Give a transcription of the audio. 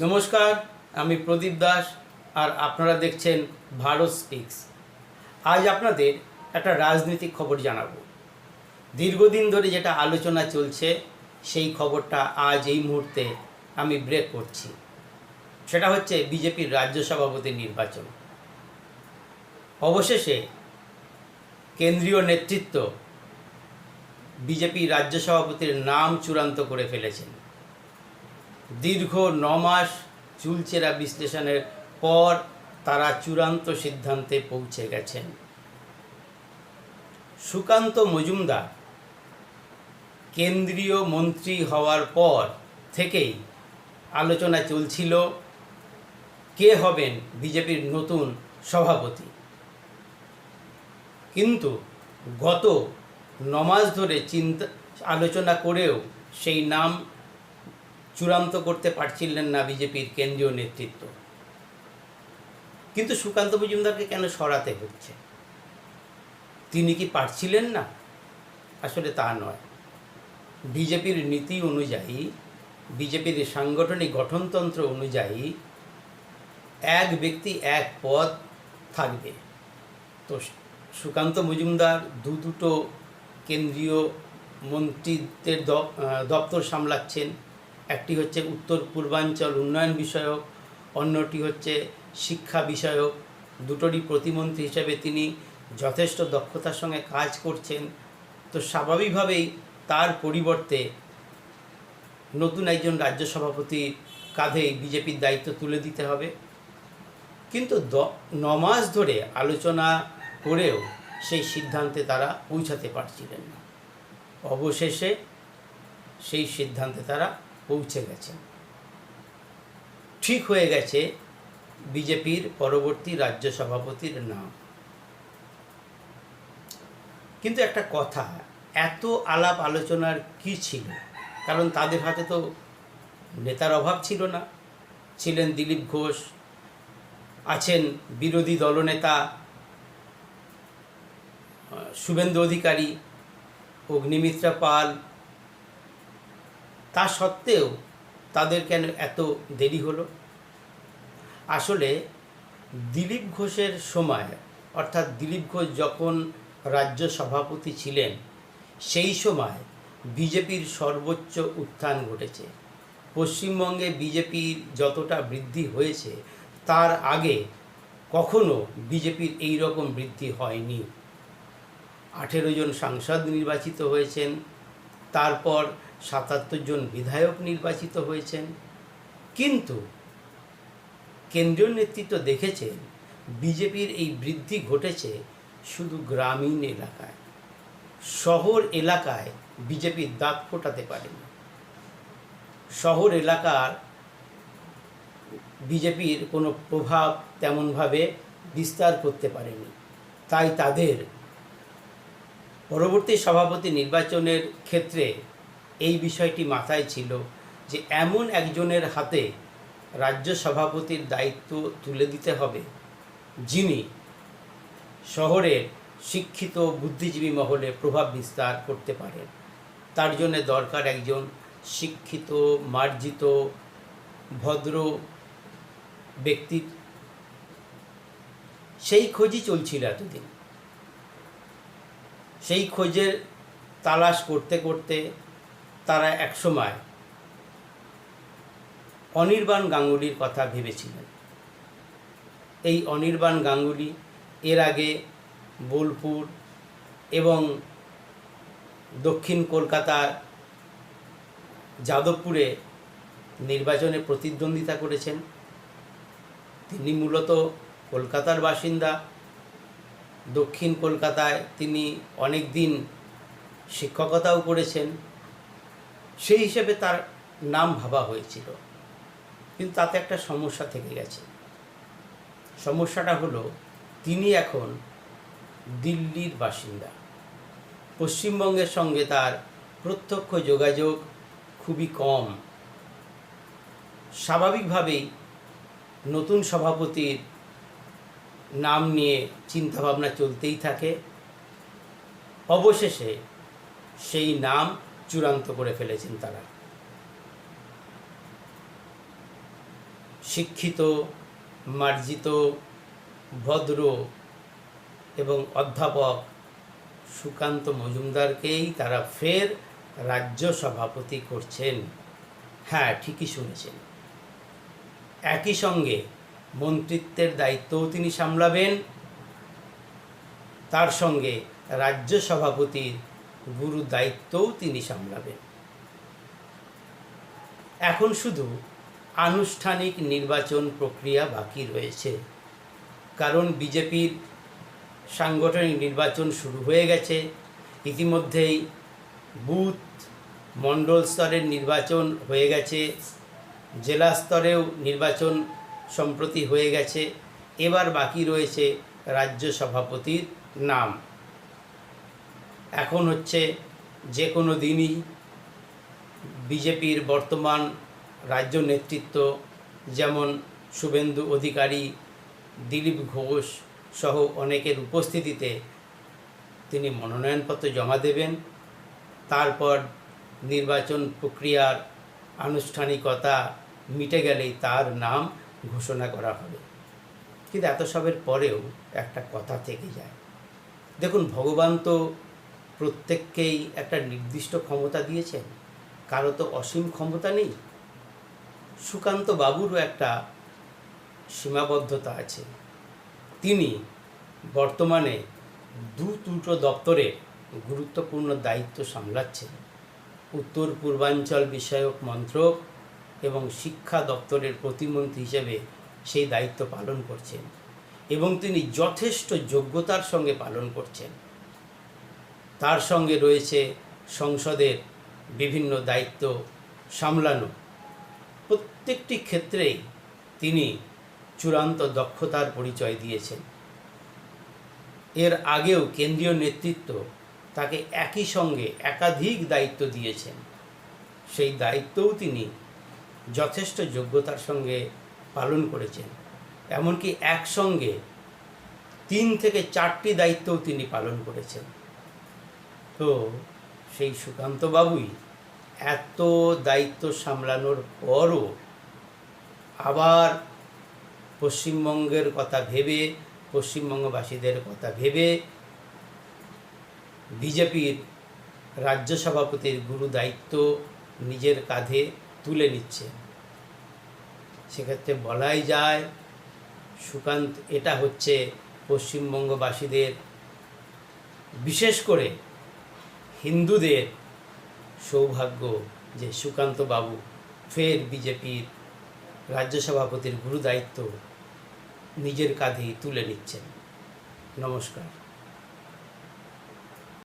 নমস্কার, আমি প্রদীপ দাস আর আপনারা দেখছেন ভারত স্পিক্স। আজ আপনাদের একটা রাজনৈতিক খবর জানাব। দীর্ঘদিন ধরে যেটা আলোচনা চলছে, সেই খবরটা আজ এই মুহূর্তে আমি ব্রেক করছি। সেটা হচ্ছে বিজেপির রাজ্য সভাপতির নির্বাচন। অবশেষে কেন্দ্রীয় নেতৃত্ব বিজেপি রাজ্য সভাপতির নাম চূড়ান্ত করে ফেলেছেন। দীর্ঘ ন মাস চুলচেরা বিশ্লেষণের পর তারা চূড়ান্ত সিদ্ধান্তে পৌঁছে গেছেন। সুকান্ত মজুমদার কেন্দ্রীয় মন্ত্রী হওয়ার পর থেকেই আলোচনা চলছিল, কে হবেন বিজেপির নতুন সভাপতি। কিন্তু গত নমাস ধরে চিন্তা, আলোচনা করেও সেই নাম চূড়ান্ত করতে পারছিলেন না বিজেপির কেন্দ্রীয় নেতৃত্ব। কিন্তু সুকান্ত মজুমদারকে কেন সরাতে হচ্ছে? তিনি কি পারছিলেন না? আসলে তা নয়। বিজেপির নীতি অনুযায়ী, বিজেপির সাংগঠনিক গঠনতন্ত্র অনুযায়ী এক ব্যক্তি এক পদ থাকবে। তো সুকান্ত মজুমদার দু দুটো কেন্দ্রীয় মন্ত্রীদের দপ্তর সামলাচ্ছেন। একটি হচ্ছে উত্তর পূর্বাঞ্চল উন্নয়ন বিষয়ক, অন্যটি হচ্ছে শিক্ষা বিষয়ক। দুটোরই প্রতিমন্ত্রী হিসেবে তিনি যথেষ্ট দক্ষতার সঙ্গে কাজ করছেন। তো স্বাভাবিকভাবেই তার পরিবর্তে নতুন একজন রাজ্য সভাপতির কাঁধে বিজেপির দায়িত্ব তুলে দিতে হবে। কিন্তু দ- ন মাস ধরে আলোচনা করেও সেই সিদ্ধান্তে তারা পৌঁছাতে পারছিলেন না। অবশেষে সেই সিদ্ধান্তে তারা পৌঁছে গেছেন ঠিক হয়ে গেছে বিজেপির পরবর্তী রাজ্য সভাপতির নাম। কিন্তু একটা কথা, এত আলাপ আলোচনার কি ছিল? কারণ তাদের হাতে তো নেতার অভাব ছিল না। ছিলেন দিলীপ ঘোষ, আছেন বিরোধী দলনেতা শুভেন্দু অধিকারী, অগ্নিমিত্রা পাল তা সত্ত্বেও তাদের কেন এত দেরি হলো? আসলে দিলীপ ঘোষের সময়, অর্থাৎ দিলীপ ঘোষ যখন রাজ্য সভাপতি ছিলেন, সেই সময় বিজেপির সর্বোচ্চ উত্থান ঘটেছে। পশ্চিমবঙ্গে বিজেপির যতটা বৃদ্ধি হয়েছে, তার আগে কখনো বিজেপির এই রকম বৃদ্ধি হয়নি। আঠেরো জন সাংসদ নির্বাচিত হয়েছেন তারপর সাতাত্তর জন বিধায়ক নির্বাচিত হয়েছেন। কিন্তু কেন্দ্রীয় নেতৃত্ব দেখেছেন বিজেপির এই বৃদ্ধি ঘটেছে শুধু গ্রামীণ এলাকায়। শহর এলাকায় বিজেপির দাঁত ফোটাতে পারেনি। শহর এলাকার বিজেপির কোনো প্রভাব তেমনভাবে বিস্তার করতে পারেনি। তাই তাদের পরবর্তী সভাপতি নির্বাচনের ক্ষেত্রে এই বিষয়টি মাথায় ছিল যে এমন একজনের হাতে রাজ্য সভাপতির দায়িত্ব তুলে দিতে হবে যিনি শহরের শিক্ষিত বুদ্ধিজীবী মহলে প্রভাব বিস্তার করতে পারেন। তার জন্য দরকার একজন শিক্ষিত, মার্জিত, ভদ্র ব্যক্তির সেই খোঁজই চলছিল এতদিন। সেই খোঁজের তালাশ করতে করতে তারা একসময় অনির্বাণ গাঙ্গুলির কথা ভেবেছিলেন। এই অনির্বাণ গাঙ্গুলি এর আগে বোলপুর এবং দক্ষিণ কলকাতার যাদবপুরে নির্বাচনে প্রতিদ্বন্দ্বিতা করেছেন। তিনি মূলত কলকাতার বাসিন্দা। দক্ষিণ কলকাতায় তিনি অনেক দিন শিক্ষকতাও করেছেন। সেই হিসেবে তার নাম ভাবা হয়েছিল। কিন্তু তাতে একটা সমস্যা থেকে গেছে। সমস্যাটা হলো, তিনি এখন দিল্লির বাসিন্দা। পশ্চিমবঙ্গের সঙ্গে তার প্রত্যক্ষ যোগাযোগ খুবই কম। স্বাভাবিকভাবেই নতুন সভাপতির নাম নিয়ে চিন্তাভাবনা চলতেই থাকে। অবশেষে সেই নাম চূড়ান্ত করে ফেলেছেন তারা। শিক্ষিত, মার্জিত, ভদ্র এবং অধ্যাপক সুকান্ত মজুমদারকেই তারা ফের রাজ্য সভাপতি করছেন। হ্যাঁ ঠিকই শুনেছেন। একই সঙ্গে মন্ত্রিত্বের দায়িত্বও তিনি সামলাবেন। তার সঙ্গে রাজ্য সভাপতির গুরু দায়িত্বও তিনি সামলাবেন। এখন শুধু আনুষ্ঠানিক নির্বাচন প্রক্রিয়া বাকি রয়েছে। কারণ বিজেপির সাংগঠনিক নির্বাচন শুরু হয়ে গেছে। ইতিমধ্যেই বুথ, মণ্ডল স্তরের নির্বাচন হয়ে গেছে। জেলা স্তরেও নির্বাচন সম্প্রতি হয়ে গেছে। এবার বাকি রয়েছে রাজ্য সভাপতির নাম। এখন হচ্ছে যে কোনো দিনই বিজেপির বর্তমান রাজ্য নেতৃত্ব যেমন শুভেন্দু অধিকারী, দিলীপ ঘোষ সহ অনেকের উপস্থিতিতে তিনি মনোনয়নপত্র জমা দেবেন। তারপর নির্বাচন প্রক্রিয়ার আনুষ্ঠানিকতা মিটে গেলেই তার নাম ঘোষণা করা হবে। কিন্তু এত সবের পরেও একটা কথা থেকে যায়। দেখুন, ভগবান তো প্রত্যেককেই একটা নির্দিষ্ট ক্ষমতা দিয়েছেন। কারও তো অসীম ক্ষমতা নেই। সুকান্ত বাবুরও একটা সীমাবদ্ধতা আছে। তিনি বর্তমানে দু দুটো দপ্তরে গুরুত্বপূর্ণ দায়িত্ব সামলাচ্ছেন। উত্তর পূর্বাঞ্চল বিষয়ক মন্ত্রক এবং শিক্ষা দপ্তরের প্রতিমন্ত্রী হিসেবে সেই দায়িত্ব পালন করছেন এবং তিনি যথেষ্ট যোগ্যতার সঙ্গে পালন করছেন। তার সঙ্গে রয়েছে সংসদের বিভিন্ন দায়িত্ব সামলানো। প্রত্যেকটি ক্ষেত্রেই তিনি চূড়ান্ত দক্ষতার পরিচয় দিয়েছেন। এর আগেও কেন্দ্রীয় নেতৃত্ব তাকে একই সঙ্গে একাধিক দায়িত্ব দিয়েছেন। সেই দায়িত্বও তিনি যথেষ্ট যোগ্যতার সঙ্গে পালন করেছেন। এমনকি একসঙ্গে তিন থেকে চারটি দায়িত্বও তিনি পালন করেছেন। তো সেই সুকান্তবাবুই এত দায়িত্ব সামলানোর পরও আবার পশ্চিমবঙ্গের কথা ভেবে, পশ্চিমবঙ্গবাসীদের কথা ভেবে বিজেপির রাজ্য সভাপতির গুরু দায়িত্ব নিজের কাঁধে তুলে নিচ্ছে। সেক্ষেত্রে বলাই যায়, সুকান্ত, এটা হচ্ছে পশ্চিমবঙ্গবাসীদের, বিশেষ করে হিন্দুদের সৌভাগ্য যে সুকান্ত বাবু ফের বিজেপির রাজ্য সভাপতির গুরু দায়িত্ব নিজের কাঁধেই তুলে নিচ্ছেন। নমস্কার।